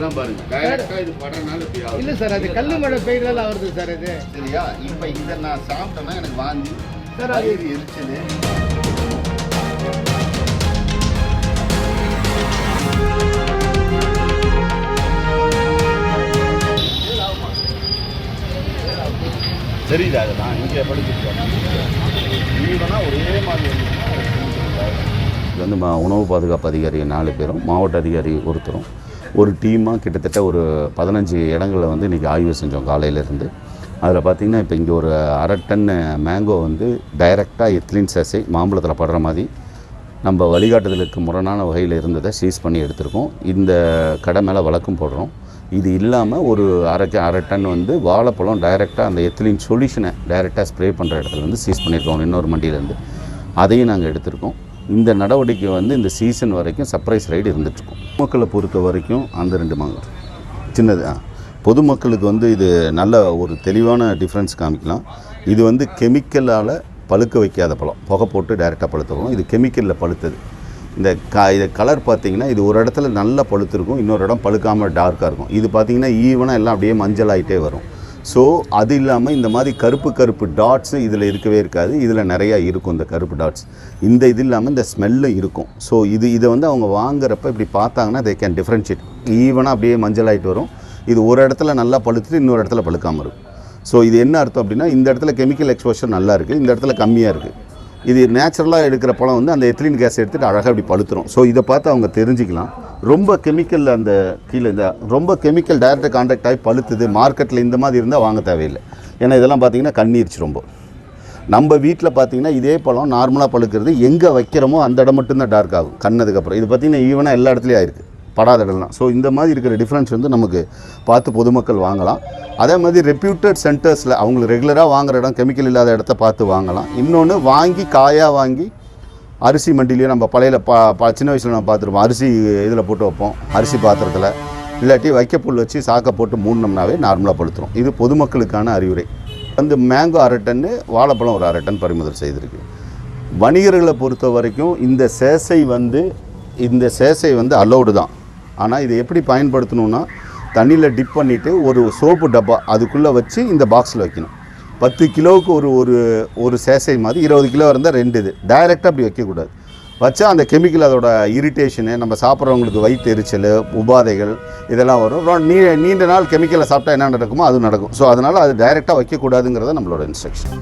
அதெல்லாம் பாருங்க. டைரக்டா இது படுறனால. இல்லை சார் அது கல் மழை பெய்யறதால வருது சார் இது. சரியா? இப்போ இதை நான் சாப்பிட்டேன்னா எனக்கு வாந்தி. சார், அது- வயிறு எரிச்சல். தெரியுது அதெல்லாம் இங்கே படிச்சுட்டு ஈவனா ஒரே மாதிரி இது வந்து மா- உணவு பாதுகாப்பு அதிகாரி நாலு பேரும் மாவட்ட அதிகாரி ஒருத்தரும். ஒரு டீமாக கிட்டத்தட்ட ஒரு பதினஞ்சு இடங்களில் வந்து இன்றைக்கி ஆய்வு செஞ்சோம் காலையிலேருந்து. அதில் பார்த்திங்கன்னா இப்போ இங்கே ஒரு அரை டன் மேங்கோ வந்து டைரெக்டாக எத்லின் சசை மாம்பழத்தில் படுற மாதிரி நம்ம வழிகாட்டுதலுக்கு முரணான வகையில் இருந்ததை சீஸ் பண்ணி எடுத்திருக்கோம். இந்த கடை மேலே வழக்கம் போடுறோம். இது இல்லாமல் ஒரு அரை அரை டன் வந்து வாழைப்பழம் டைரெக்டாக அந்த எத்திலின் சொல்யூஷனை டைரெக்டாக ஸ்ப்ரே பண்ணுற இடத்துல வந்து சீஸ் பண்ணியிருக்கோம் இன்னொரு மண்டியிலேருந்து. அதையும் நாங்கள் எடுத்திருக்கோம். இந்த நடவடிக்கை வந்து இந்த சீசன் வரைக்கும் சர்ப்ரைஸ் ரைடு இருந்துகிட்ருக்கும் மக்களை பொறுத்த வரைக்கும் அந்த ரெண்டு மாங்க சின்னது பொதுமக்களுக்கு வந்து இது நல்ல ஒரு தெளிவான டிஃப்ரென்ஸ் காமிக்கலாம். இது வந்து கெமிக்கலால் பழுக்க வைக்காத பழம். புகை போட்டு டைரெக்டாக பழுத்துருவோம் இது கெமிக்கலில் பழுத்தது. இந்த க இது கலர் பார்த்தீங்கன்னா இது ஒரு இடத்துல நல்லா பழுத்திருக்கும். இன்னொரு இடம் பழுக்காமல் டார்க்காக இருக்கும். இது பார்த்தீங்கன்னா ஈவனாக எல்லாம் அப்படியே மஞ்சள் ஆகிட்டே வரும். ஸோ அது இல்லாமல் இந்த மாதிரி கருப்பு கருப்பு டாட்ஸு இதில் இருக்கவே இருக்காது. இதில் நிறையா இருக்கும் இந்த கருப்பு டாட்ஸ் இந்த இது இல்லாமல் இந்த ஸ்மெல்லும் இருக்கும். ஸோ இது இதை வந்து அவங்க வாங்குறப்ப இப்படி பார்த்தாங்கன்னா தே கேன் டிஃப்ரென்ஷியேட் ஈவனாக அப்படியே மஞ்சள் ஆகிட்டு வரும். இது ஒரு இடத்துல நல்லா பழுத்துட்டு இன்னொரு இடத்துல பழுக்காமல் இருக்கும். ஸோ இது என்ன அர்த்தம் அப்படின்னா இந்த இடத்துல கெமிக்கல் எக்ஸ்போஷர் நல்லா இருக்குது இந்த இடத்துல கம்மியாக இருக்குது இது நேச்சுரலாக எடுக்கிற பழம் வந்து அந்த எத்திலின் கேஸ் எடுத்துகிட்டு அழகாக இப்படி பழுத்துரும். ஸோ இதை பார்த்து அவங்க தெரிஞ்சுக்கலாம். ரொம்ப கெமிக்கல் அந்த கீழே இந்த ரொம்ப கெமிக்கல் டைரக்டாக கான்டாக்ட் ஆகி பழுத்துது மார்க்கெட்டில் இந்த மாதிரி இருந்தால் வாங்க தேவையில்லை. ஏன்னா இதெல்லாம் பார்த்தீங்கன்னா கண்ணீர்ச்சி ரொம்ப. நம்ம வீட்டில் பார்த்தீங்கன்னா இதே பழம் நார்மலாக பழுக்கிறது எங்கே வைக்கிறோமோ அந்த இடம் மட்டும்தான் டார்க் ஆகும். கண்ணதுக்கப்புறம் இது பார்த்தீங்கன்னா ஈவனாக எல்லா இடத்துலையும் ஆயிருக்கு. படாத இடம்லாம் ஸோ இந்த மாதிரி இருக்கிற டிஃப்ரென்ஸ் வந்து நமக்கு பார்த்து பொதுமக்கள் வாங்கலாம். அதே மாதிரி ரெப்யூட்டட் சென்டர்ஸில் அவங்களுக்கு ரெகுலராக வாங்குற இடம் கெமிக்கல் இல்லாத இடத்த பார்த்து வாங்கலாம். இன்னொன்று வாங்கி காயாக வாங்கி அரிசி மண்டிலேயே நம்ம பழையில பா பா- சின்ன வயசில் நம்ம பார்த்துருப்போம். அரிசி இதில் போட்டு வைப்போம். அரிசி பாத்திரத்தில். இல்லாட்டி வைக்கப்புல் வச்சு சாக்கை போட்டு மூடினோம்னாவே நார்மலாக படுத்துரும். இது பொதுமக்களுக்கான அறிவுரை. வந்து மேங்கோ அரை டன்னு வாழைப்பழம் ஒரு அரை டன் பறிமுதல் செய்திருக்கு. வணிகர்களை பொறுத்த வரைக்கும் இந்த சேசை வந்து இந்த சேசை வந்து அலௌடு தான். ஆனால் இதை எப்படி பயன்படுத்தணும்னா தண்ணியில் டிப் பண்ணிவிட்டு ஒரு சோப்பு டப்பா அதுக்குள்ளே வச்சு இந்த பாக்ஸில் வைக்கணும். பத்து கிலோவுக்கு ஒரு ஒரு ஒரு சேசை மாதிரி இருபது கிலோ இருந்தால் ரெண்டு இது. டைரெக்டாக அப்படி வைக்கக்கூடாது. வச்சா அந்த கெமிக்கல் அதோட இரிட்டேஷனு நம்ம சாப்பிட்றவங்களுக்கு வயிற்றெரிச்சல் உபாதைகள் இதெல்லாம் வரும். நீ நீண்ட நாள் கெமிக்கலை சாப்பிட்டா என்ன நடக்குமோ அது நடக்கும். ஸோ அதனால் அது டைரெக்டாக வைக்கக்கூடாதுங்கிறத நம்மளோட இன்ஸ்ட்ரக்ஷன்